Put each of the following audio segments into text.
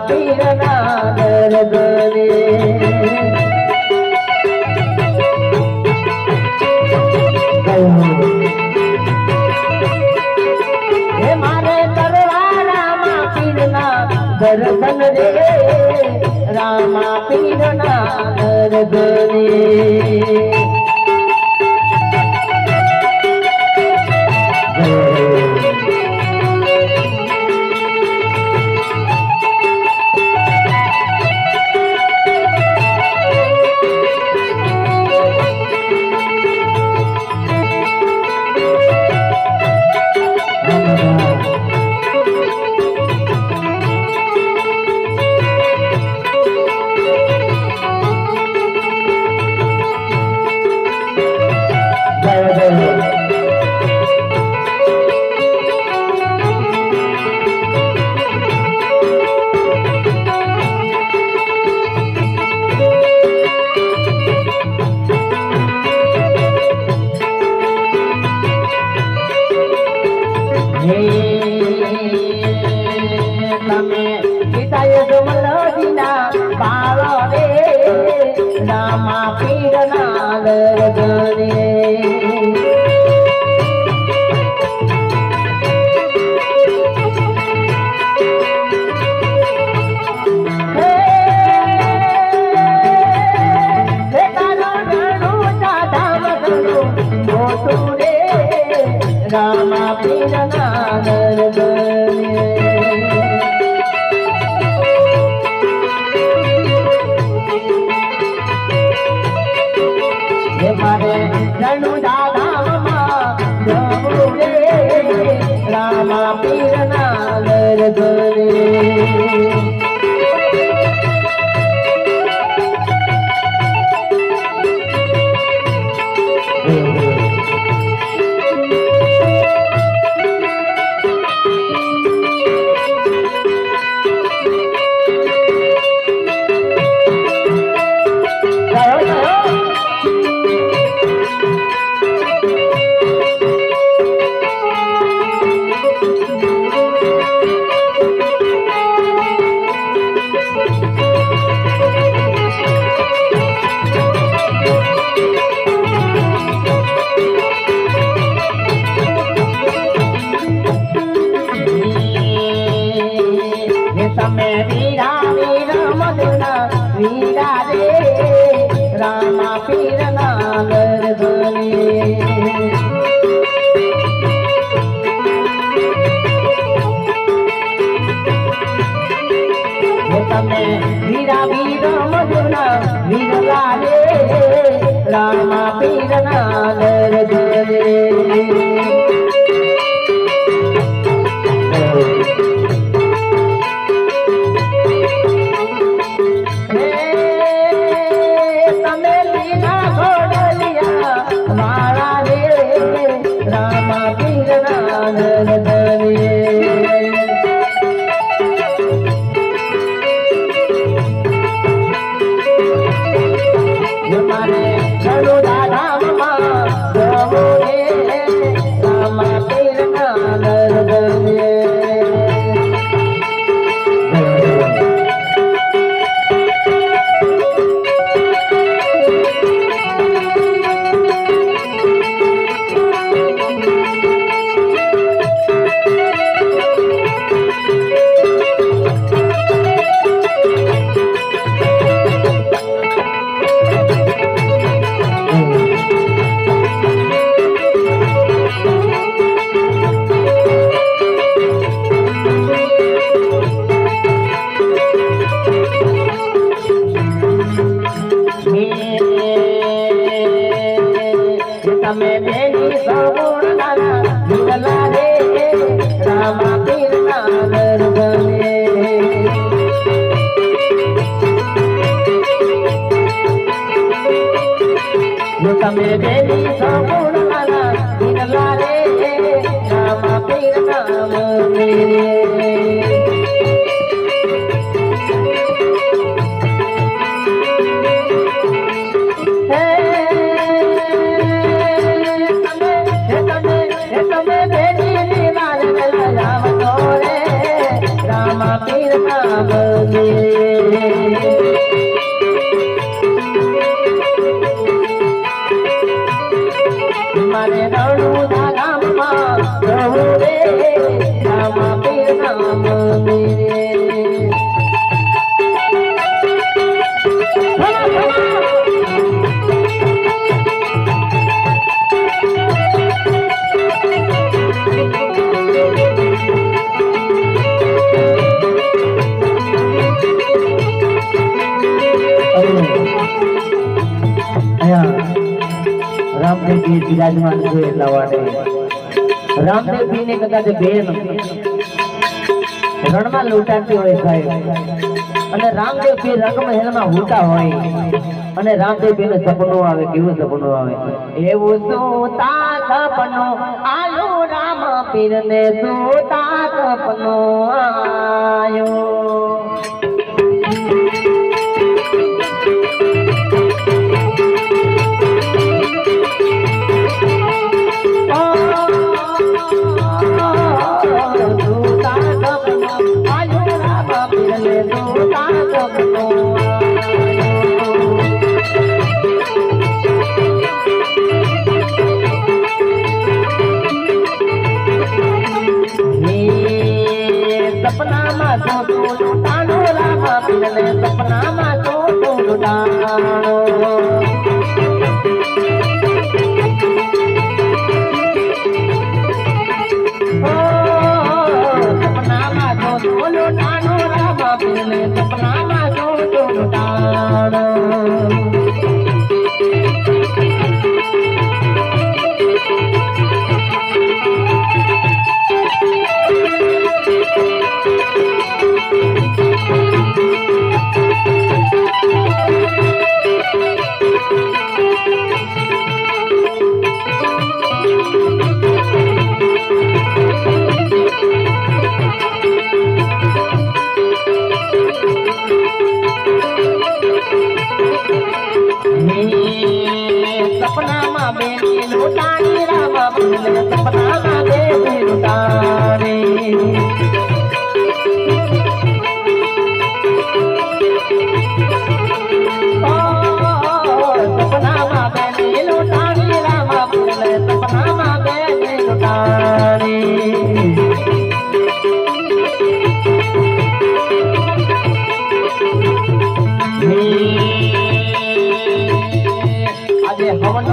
પીરના દરદરે હે મારે કરવા રામા પીરના રે દર્દને રામા પીરના દરદરે હે હે તારો ઘણું ચાધામ ઘણું મોટું રે રામા પીરના 南锣鼓。તમે વીરા વીર મધુના વીરા રે રામા પીર નાગર હે તમે વીરા વીર મધુના વીરલા રે રામા પીર નાગર તમે નાના વિરલા રે રામા પીરના મંદિરે રામા પીર નામ બિરાજમાન છે એટલા માટે. રામદેવજી ને કદાચ બેન રણમાં લૂંટાતી હોય સાહેબ. અને રામદેવ પીર રંગમહેલમાં હોતા હોય. અને રામદેવ પીર સપનું આવે, કેવું સપનું આવે? એવું સુતા સપનું, આલુ રામ પીર ને સુતા સપનું આયો. રામા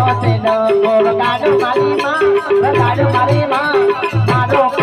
મારી માં મારી માં મારો